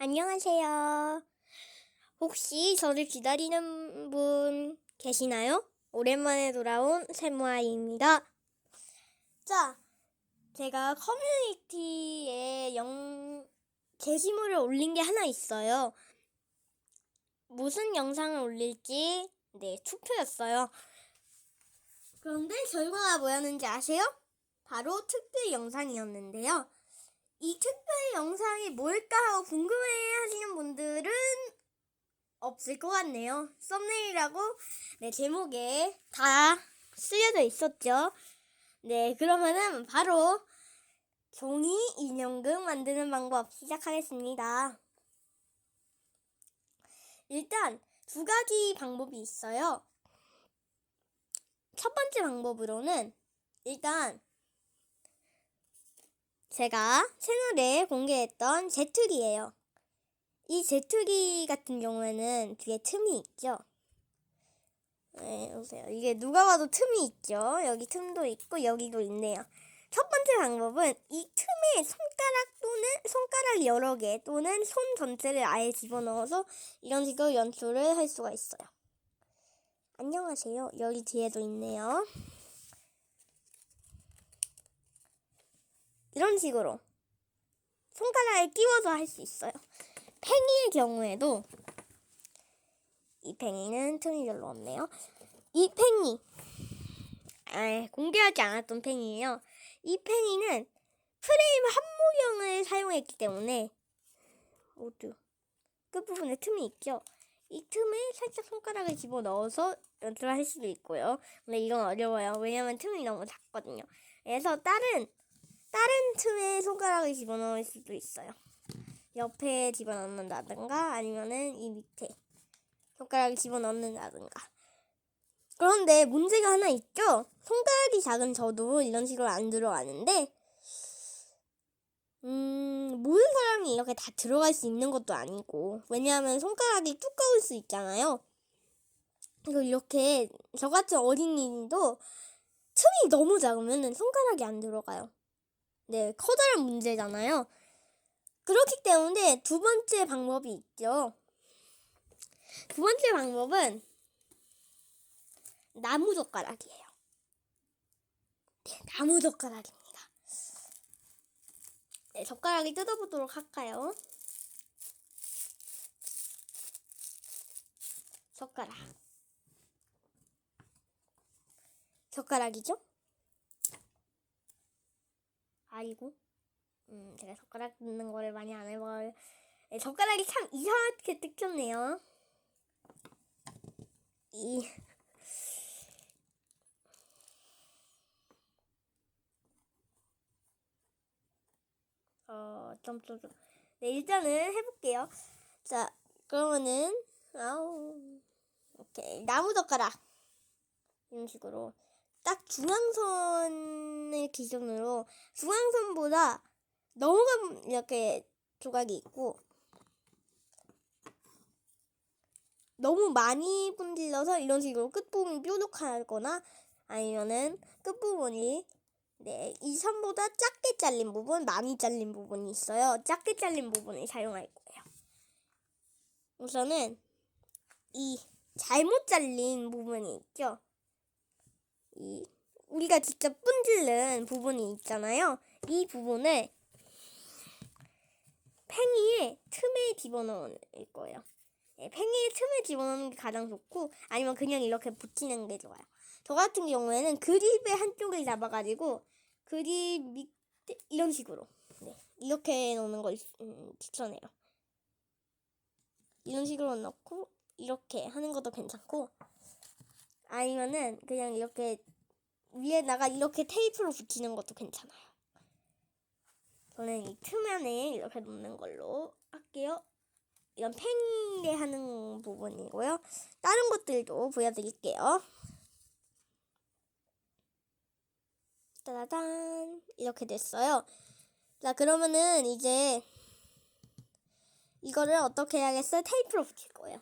안녕하세요. 혹시 저를 기다리는 분 계시나요? 오랜만에 돌아온 세무아이입니다. 자, 제가 커뮤니티에 영, 게시물을 올린 게 하나 있어요. 무슨 영상을 올릴지, 네, 투표였어요. 그런데 결과가 뭐였는지 아세요? 바로 특별 영상이었는데요. 이 특별 영상이 뭘까 하고 궁금해 하시는 분들은 없을 것 같네요. 썸네일이라고 네, 제목에 다 쓰여져 있었죠. 네, 그러면은 바로 종이 인형극 만드는 방법 시작하겠습니다. 일단 두 가지 방법이 있어요. 첫 번째 방법으로는 일단 제가 채널에 공개했던 제트기예요. 이 제트기 같은 경우에는 뒤에 틈이 있죠. 네, 보세요. 이게 누가 봐도 틈이 있죠. 여기 틈도 있고 여기도 있네요. 첫 번째 방법은 이 틈에 손가락 또는 손가락 여러 개 또는 손 전체를 아예 집어넣어서 이런 식으로 연출을 할 수가 있어요. 안녕하세요. 여기 뒤에도 있네요. 이런 식으로 손가락에 끼워서 할 수 있어요. 팽이의 경우에도 이 팽이는 틈이 별로 없네요. 이 팽이 아, 공개하지 않았던 팽이에요. 이 팽이는 프레임 한 모형을 사용했기 때문에 모두 끝부분에 틈이 있죠. 이 틈에 살짝 손가락을 집어 넣어서 연출할 수도 있고요. 근데 이건 어려워요. 왜냐면 틈이 너무 작거든요. 그래서 다른 다른 틈에 손가락을 집어넣을 수도 있어요. 옆에 집어넣는다든가 아니면은 이 밑에 손가락을 집어넣는다든가. 그런데 문제가 하나 있죠? 손가락이 작은 저도 이런 식으로 안 들어가는데 음, 모든 사람이 이렇게 다 들어갈 수 있는 것도 아니고 왜냐하면 손가락이 두꺼울 수 있잖아요. 그리고 이렇게 저 같은 어린이도 틈이 너무 작으면 손가락이 안 들어가요. 네, 커다란 문제잖아요. 그렇기 때문에 두 번째 방법이 있죠. 두 번째 방법은 나무 젓가락이에요. 네, 나무 젓가락입니다. 네, 젓가락을 뜯어보도록 할까요? 젓가락. 젓가락이죠? 아이고. 음, 제가 젓가락 뜯는 거를 많이 안 해봐요. 네, 젓가락이 참 이상하게 뜯겼네요. 이. 어, 좀. 네, 일단은 해볼게요. 자, 그러면은, 아우. 오케이. 나무 젓가락. 이런 식으로. 딱 중앙선을 기준으로 중앙선보다 넘어간 이렇게 조각이 있고 너무 많이 분질러서 이런 식으로 끝부분이 뾰족하거나 아니면은 끝부분이 네, 이 선보다 작게 잘린 부분, 많이 잘린 부분이 있어요. 작게 잘린 부분을 사용할 거예요. 우선은 이 잘못 잘린 부분이 있죠. 이 우리가 직접 분질른 부분이 있잖아요. 이 부분을 팽이의 틈에 집어넣을 거예요. 네, 팽이의 틈에 집어넣는 게 가장 좋고 아니면 그냥 이렇게 붙이는 게 좋아요. 저 같은 경우에는 그립의 한쪽을 잡아가지고 그립 밑에 이런 식으로 네, 이렇게 넣는 걸 음, 추천해요. 이런 식으로 넣고 이렇게 하는 것도 괜찮고 아니면은 그냥 이렇게 위에다가 이렇게 테이프로 붙이는 것도 괜찮아요. 저는 이 틈 안에 이렇게 놓는 걸로 할게요. 이건 팽이에 하는 부분이고요. 다른 것들도 보여드릴게요. 짜자잔 이렇게 됐어요. 자 그러면은 이제 이거를 어떻게 해야겠어요? 테이프로 붙일 거예요.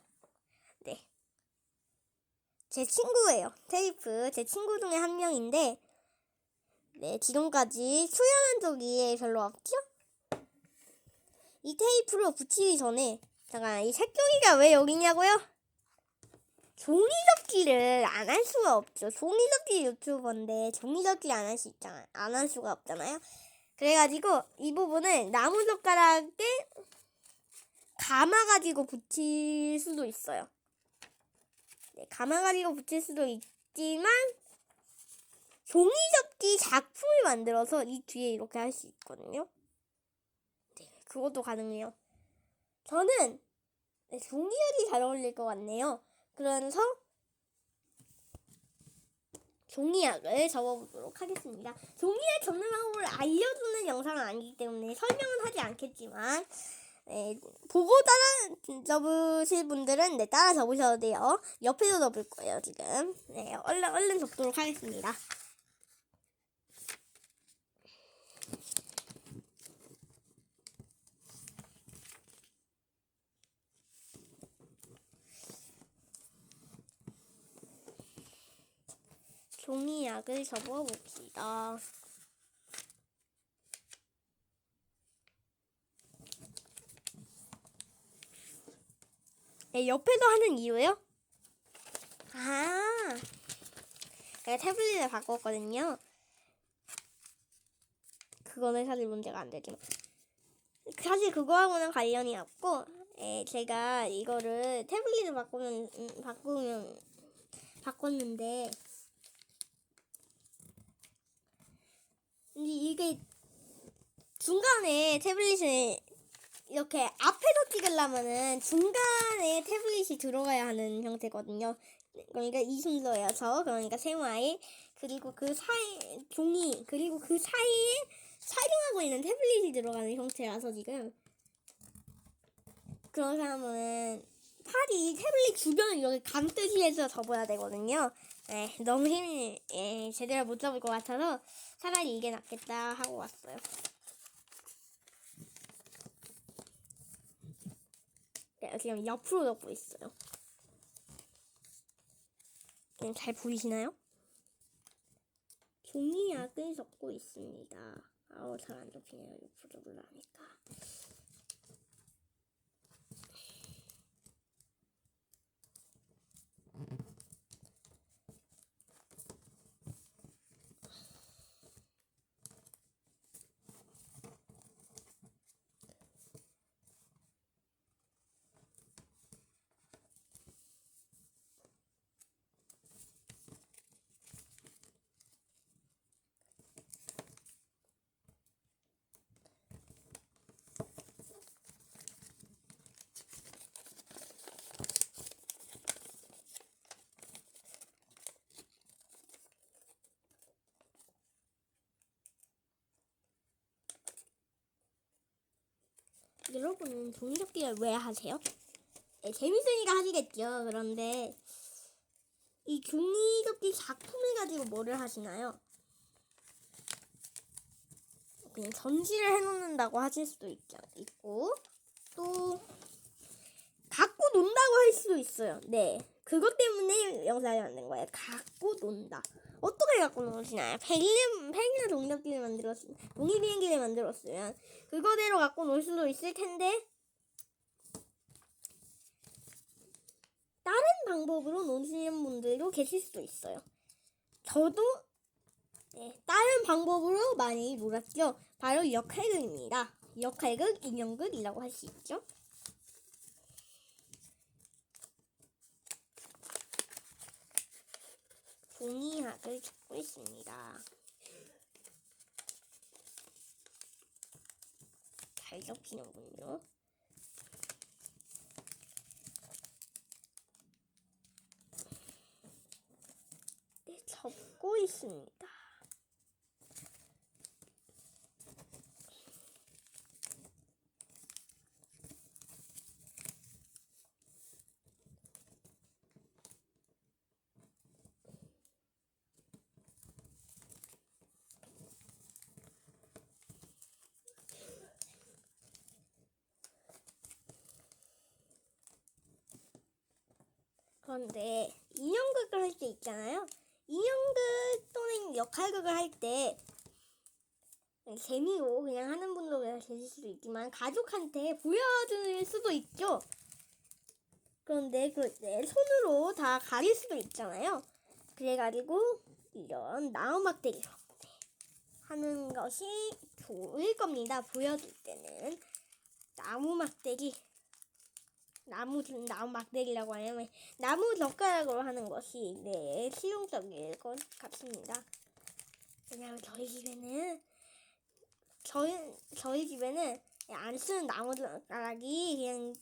네. 제 친구예요. 테이프. 제 친구 중에 한 명인데, 네, 지금까지 수연한 적이 별로 없죠? 이 테이프를 붙이기 전에 잠깐 이 색종이가 왜 여기냐고요? 종이 접기를 안 할 수가 없죠. 종이 접기 유튜버인데 종이 접기 안 할 수 있잖아. 안 할 수가 없잖아요. 그래가지고 이 부분을 나무 젓가락에 감아가지고 붙일 수도 있어요. 네, 감아가지고 붙일 수도 있지만 종이 접기 작품을 만들어서 이 뒤에 이렇게 할 수 있거든요. 네, 그것도 가능해요. 저는 네, 종이접기 잘 어울릴 것 같네요. 그래서 종이약을 접어보도록 하겠습니다. 종이약 접는 방법을 알려주는 영상은 아니기 때문에 설명은 하지 않겠지만 네, 보고 따라 접으실 분들은 네, 따라 접으셔도 돼요. 옆에도 접을 거예요, 지금. 네, 얼른, 얼른 접도록 하겠습니다. 종이약을 접어봅시다. 네, 옆에도 하는 이유요? 아, 제가 태블릿을 바꿨거든요. 그거는 사실 문제가 안 되지만. 사실 그거하고는 관련이 없고, 예, 제가 이거를 태블릿을 바꾸면, 음, 바꾸면, 바꿨는데, 이- 이게 중간에 태블릿을 이렇게 앞에서 찍으려면은 중간에 태블릿이 들어가야 하는 형태거든요. 그러니까 이 순서여서 그러니까 세마이 그리고 그 사이 종이 그리고 그 사이에 촬영하고 있는 태블릿이 들어가는 형태라서 지금 그런 사람은 팔이 태블릿 주변을 이렇게 감듯이 해서 접어야 되거든요. 네, 너무 힘이 예, 제대로 못 잡을 것 같아서 차라리 이게 낫겠다 하고 왔어요. 네, 지금 옆으로 접고 있어요. 그냥 잘 보이시나요? 종이약을 접고 있습니다. 아우 잘 안 접히네요. 옆으로 접으려니까. 여러분은 종이접기를 왜 하세요? 네, 재밌으니까 하시겠죠. 그런데 이 종이접기 작품을 가지고 뭐를 하시나요? 그냥 전시를 해놓는다고 하실 수도 있죠. 있고 또 갖고 논다고 할 수도 있어요. 네, 그것 때문에 영상을 만든 거예요. 갖고 논다. 어떻게 갖고 노시나요? 펜이나 펜이나 종이접기를 만들었으면 종이 비행기를 만들었으면 그거대로 갖고 놀 수도 있을 텐데 다른 방법으로 노시는 분들도 계실 수도 있어요. 저도 네, 다른 방법으로 많이 놀았죠. 바로 역할극입니다. 역할극, 인형극이라고 할 수 있죠. 종이학을 찾고 있습니다. 잘 접히는군요. 네, 접고 있습니다. 그런데 인형극을 할 때 있잖아요. 인형극 또는 역할극을 할 때 재미로 그냥 하는 분도 계실 수도 있지만 가족한테 보여줄 수도 있죠. 그런데 그내 손으로 다 가릴 수도 있잖아요. 그래가지고 이런 나무 막대기로 네, 하는 것이 좋을 겁니다. 보여줄 때는 나무 막대기, 나무 나무 막대기라고 하면 나무 젓가락으로 하는 것이 네 실용적일 것 같습니다. 왜냐하면 저희 집에는 저희 저희 집에는 안 쓰는 나무 젓가락이 그냥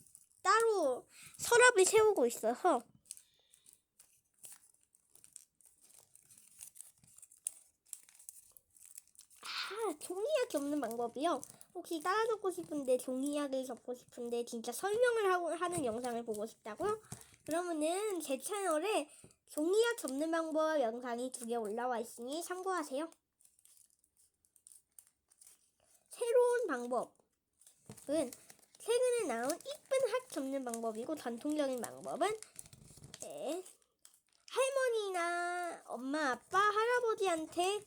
따로 서랍을 세우고 있어서 아 종이약 접는 방법이요. 혹시 따라 적고 싶은데 종이약을 접고 싶은데 진짜 설명을 하고 하는 영상을 보고 싶다고요? 그러면은 제 채널에 종이약 접는 방법 영상이 두 개 올라와 있으니 참고하세요. 새로운 방법은 최근에 나온 이쁜 핫 접는 방법이고 전통적인 방법은 네, 할머니나 엄마, 아빠, 할아버지한테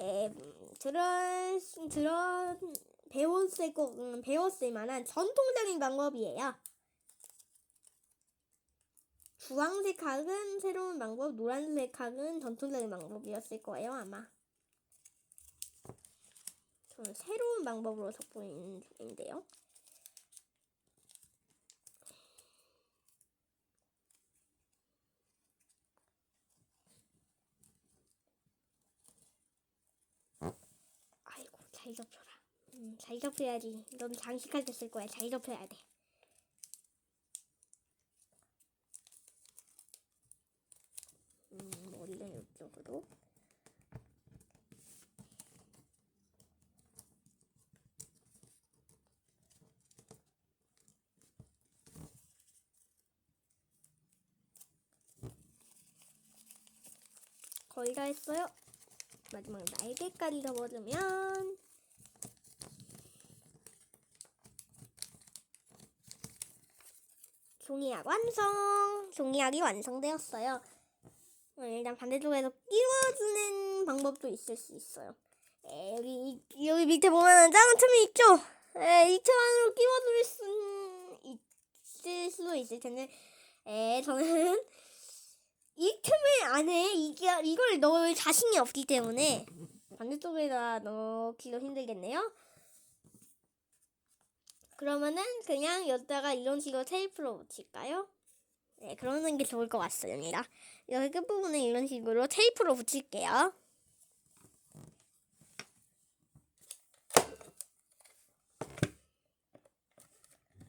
에, 음, 들어 들어 배웠을 거 음, 배웠을 만한 전통적인 방법이에요. 주황색 각은 새로운 방법, 노란색 각은 전통적인 방법이었을 거예요 아마. 저는 새로운 방법으로 적고 있는 중인데요. 아이고 잘 접혀라. 음, 잘 접혀야지. 넌 장식할 때 쓸 거야. 잘 접혀야 돼. 음, 머리는 이쪽으로. 거의 다 했어요. 마지막 날개까지 접어주면 종이약 완성! 종이약이 완성되었어요. 어, 일단 반대쪽에서 끼워주는 방법도 있을 수 있어요. 에, 여기 여기 밑에 보면 작은 틈이 있죠? 에, 이틈 안으로 끼워줄 수 있을 수도 있을 텐데, 에, 저는 이 틈의 안에 이게 이걸 넣을 자신이 없기 때문에 반대쪽에다 넣기도 힘들겠네요. 그러면은 그냥 여기다가 이런 식으로 테이프로 붙일까요? 네, 그러는 게 좋을 것 같습니다. 여기 끝부분에 이런 식으로 테이프로 붙일게요.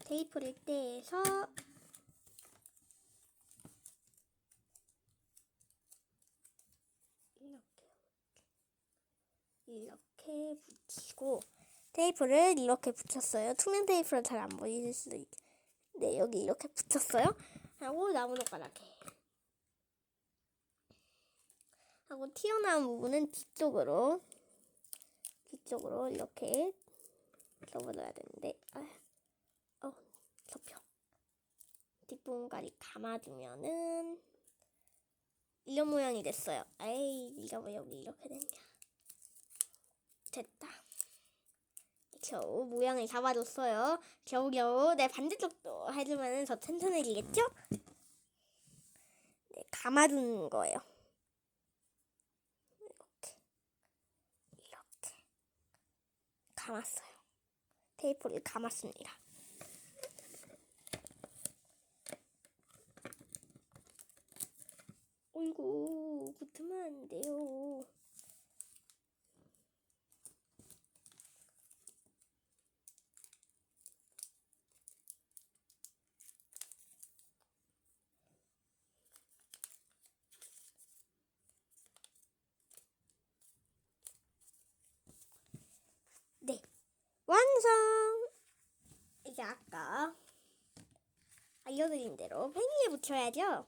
테이프를 떼서 이렇게 이렇게 붙이고 테이프를 이렇게 붙였어요. 투명 테이프로 잘 안 보이실 수도 있. 네 여기 이렇게 붙였어요. 하고 나무 젓가락에 하고 튀어나온 부분은 뒤쪽으로 뒤쪽으로 이렇게 접어줘야 되는데 아, 어 접혀 뒷부분까지 감아주면은 이런 모양이 됐어요. 에이 네가 왜 여기 이렇게 됐냐? 됐다. 겨우 모양을 잡아줬어요. 겨우겨우 내 반대쪽도 해주면 더 튼튼해지겠죠? 네, 감아주는 거예요. 이렇게 이렇게 감았어요. 테이프를 감았습니다. 어이구 붙으면 안 돼요. 네, 완성! 이제 아까 알려드린 대로 붙여야죠.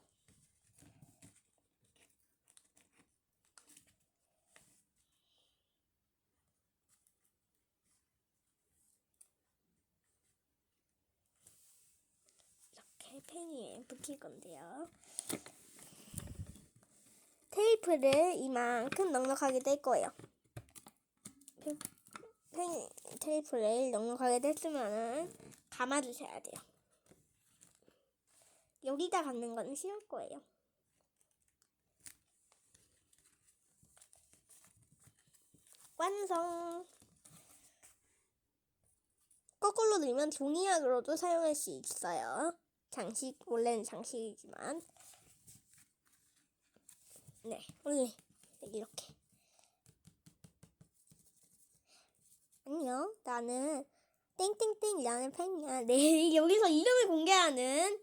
이렇게 팽이에 붙일 건데요. 테이프를 이만큼 넉넉하게 뗄 거예요. 펜 테이프를 넉넉하게 뗐으면은 감아주셔야 돼요. 여기다 감는 건 쉬울 거예요. 완성! 거꾸로 들면 종이약으로도 사용할 수 있어요. 장식, 원래는 장식이지만. 네, 원래 이렇게. 안녕, 나는 땡땡땡이라는 팬이야. 네, 여기서 이름을 공개하는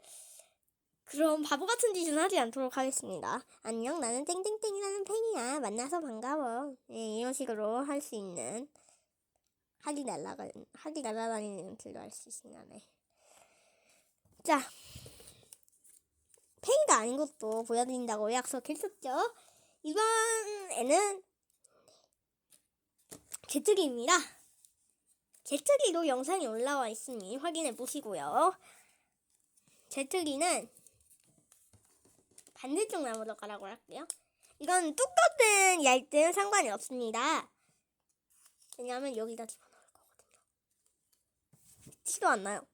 그런 바보 같은 짓은 하지 않도록 하겠습니다. 안녕, 나는 땡땡땡이라는 팬이야. 만나서 반가워. 네, 이런 식으로 할 수 있는 하기 날라가 하기 날아다니는 틀도 할 수 있으냐네. 자, 팬이가 아닌 것도 보여드린다고 약속했었죠. 이번에는 제트기입니다. 제트기로 영상이 올라와 있으니 확인해 보시고요. 제트기는 반대쪽 나무젓가락으로 할게요. 이건 두껍든 얇든 상관이 없습니다. 왜냐하면 여기다 집어넣을 거거든요. 티도 안 나요.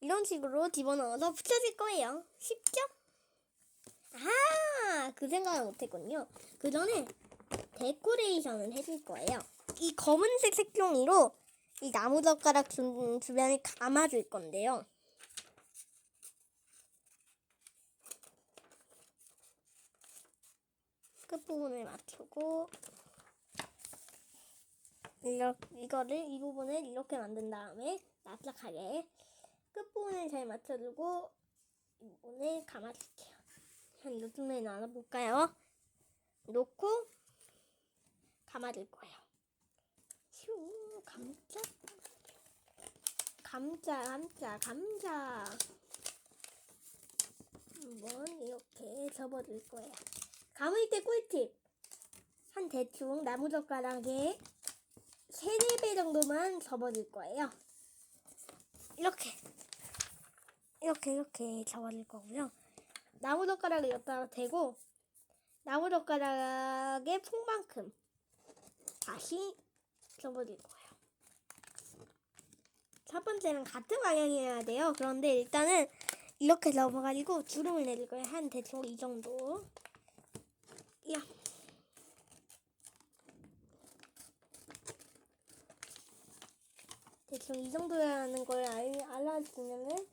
이런 식으로 집어넣어서 붙여질 거예요. 쉽죠? 아, 그 생각을 못했군요. 그 전에 데코레이션을 해줄 거예요. 이 검은색 색종이로 이 나무젓가락 주, 주변을 감아줄 건데요. 끝부분을 맞추고 이렇, 이거를 이 부분을 이렇게 만든 다음에 납작하게 끝부분을 잘 맞춰주고 이 부분을 감아줄게요. 한 요즘에 나눠볼까요? 놓고 감아줄 거예요. 휴 감자 감자 감자 감자 한번 이렇게 접어줄 거예요. 감을 때 꿀팁 한 대충 나무젓가락에 세네 배 정도만 접어줄 거예요. 이렇게 이렇게 이렇게 접어줄 거고요. 나무젓가락을 여기다가 대고 나무젓가락의 폭만큼 다시 접어줄 거예요. 첫 번째는 같은 방향이어야 돼요. 그런데 일단은 이렇게 접어가지고 주름을 내릴 거예요. 한 대충 이 정도. 야. 대충 이 정도라는 걸 알, 알아주면은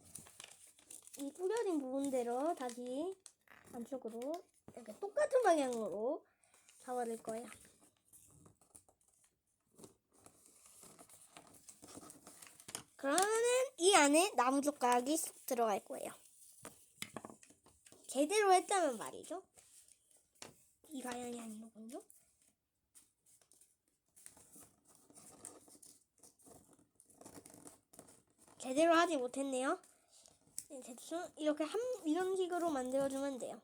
이 뿌려진 부분대로 다시 안쪽으로 이렇게 똑같은 방향으로 잡아줄 거예요. 그러면은 이 안에 나무젓가락이 쏙 들어갈 거예요. 제대로 했다면 말이죠. 이 방향이 아니군요. 제대로 하지 못했네요. 네, 대충 이렇게 한 이런 식으로 만들어주면 돼요.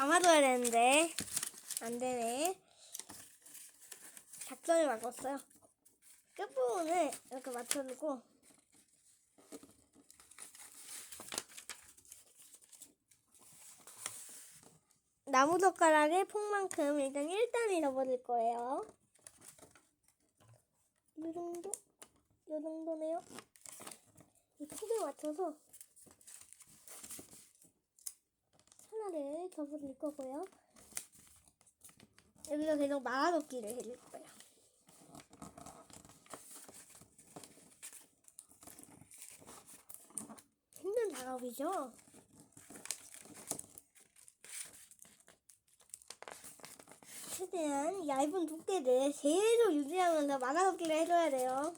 감아줘야 되는데 안 되네. 작전을 바꿨어요. 끝부분을 이렇게 맞춰주고 나무젓가락의 폭만큼 일단 1단이 접어줄 거예요. 이 정도? 이 정도네요. 이 폭에 맞춰서 하나를 접어줄 거고요. 여기서 계속 말아놓기를 해줄 거예요. 힘든 작업이죠? 최대한 얇은 두께를 계속 유지하면서 말아놓기를 해줘야 돼요.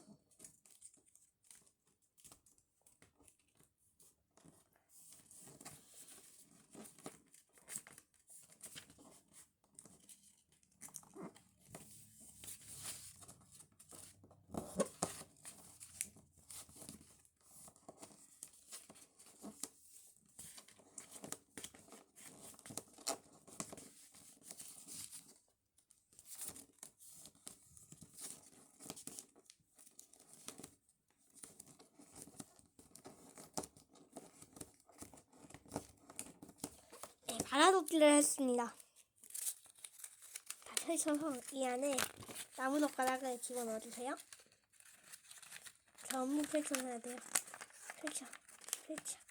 바라도끼를 했습니다. 다 펼쳐서 이 안에 나무 젓가락을 집어넣어 주세요. 전부 펼쳐놔야 돼요. 펼쳐, 펼쳐.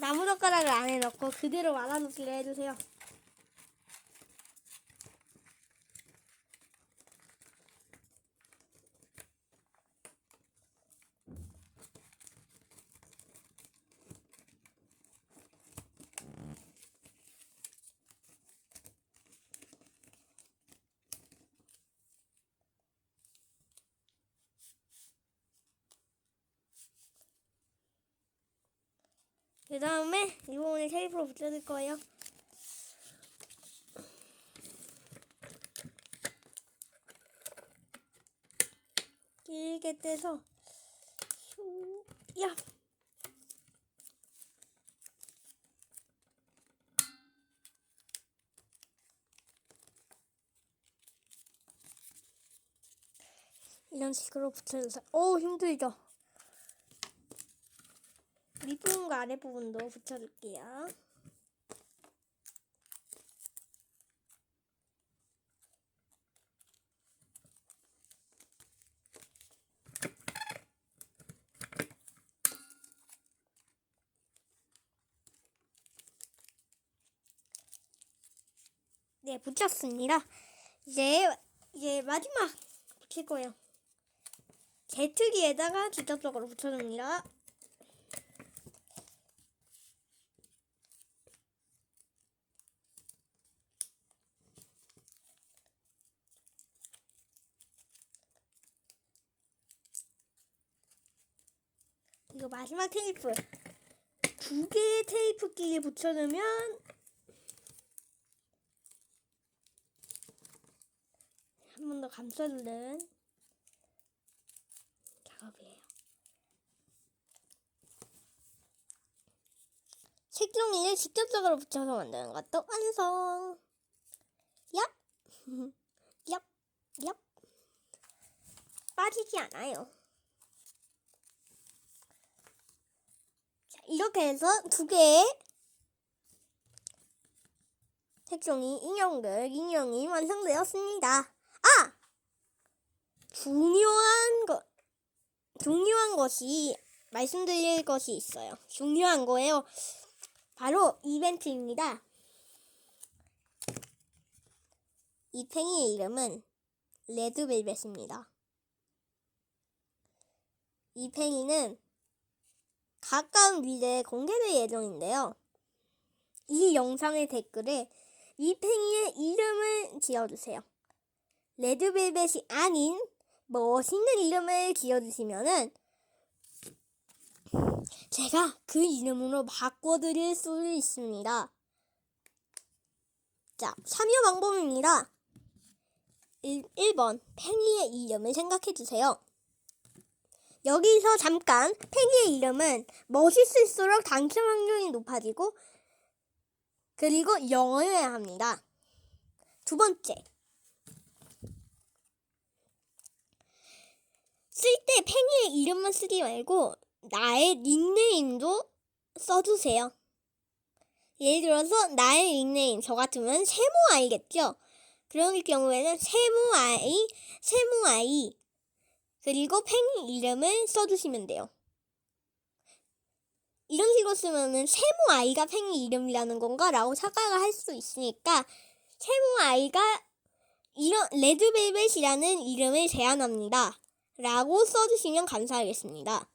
나무 젓가락을 안에 넣고 그대로 말아놓기를 해주세요. 그 다음에 이 부분을 테이프로 붙여줄 거예요. 길게 떼서 슈, 야. 이런 식으로 붙여주세요. 오 힘들죠? 윗부분과 아랫부분도 붙여줄게요. 네, 붙였습니다. 이제 이제 마지막 붙일 거예요. 개특기에다가 직접적으로 붙여줍니다. 이거 마지막 테이프 두 개의 테이프 끼게 붙여주면 한 번 더 감싸주는 작업이에요. 색종이를 직접적으로 붙여서 만드는 것도 완성. 얍, 얍, 얍. 빠지지 않아요. 이렇게 해서 두 개의 색종이 인형들 인형이 완성되었습니다. 아! 중요한 것 중요한 것이 말씀드릴 것이 있어요. 중요한 거예요. 바로 이벤트입니다. 이 팽이의 이름은 레드벨벳입니다. 이 팽이는 가까운 미래에 공개될 예정인데요. 이 영상의 댓글에 이 팽이의 이름을 지어주세요. 레드벨벳이 아닌 멋있는 이름을 지어주시면은 제가 그 이름으로 바꿔드릴 수 있습니다. 자, 참여 방법입니다. 1, 1번, 팽이의 이름을 생각해주세요. 여기서 잠깐 팽이의 이름은 멋있을수록 당첨 확률이 높아지고 그리고 영어여야 합니다. 두 번째, 쓸 때 팽이의 이름만 쓰지 말고 나의 닉네임도 써주세요. 예를 들어서 나의 닉네임 저 같으면 세모 아이겠죠? 그럴 경우에는 세모 아이, 세모 아이 그리고 팽이 이름을 써주시면 돼요. 이런 식으로 쓰면은 세모 아이가 팽이 이름이라는 건가 라고 착각을 할 수 있으니까 세모 아이가 이런 레드벨벳이라는 이름을 제안합니다. 라고 써주시면 감사하겠습니다.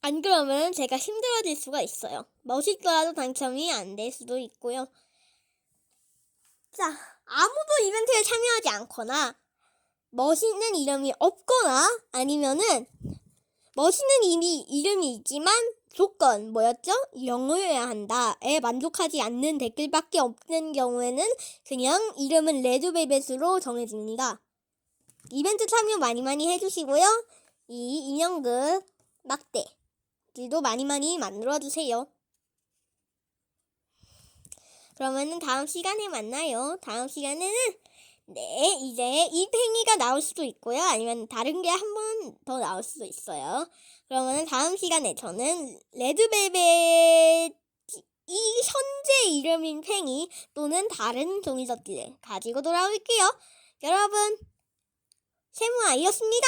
안 그러면 제가 힘들어질 수가 있어요. 멋있더라도 당첨이 안 될 수도 있고요. 자, 아무도 이벤트에 참여하지 않거나 멋있는 이름이 없거나 아니면은 멋있는 이미 이름이 있지만 조건 뭐였죠? 영어여야 한다에 만족하지 않는 댓글밖에 없는 경우에는 그냥 이름은 레드벨벳으로 정해집니다. 이벤트 참여 많이 많이 해주시고요. 이 인형극 막대들도 많이 많이 만들어 주세요. 그러면은 다음 시간에 만나요. 다음 시간에는 네, 이제 이 팽이가 나올 수도 있고요. 아니면 다른 게 한 번 더 나올 수도 있어요. 그러면은 다음 시간에 저는 레드벨벳 이 현재 이름인 팽이 또는 다른 종이접기를 가지고 돌아올게요. 여러분, 세무아이였습니다.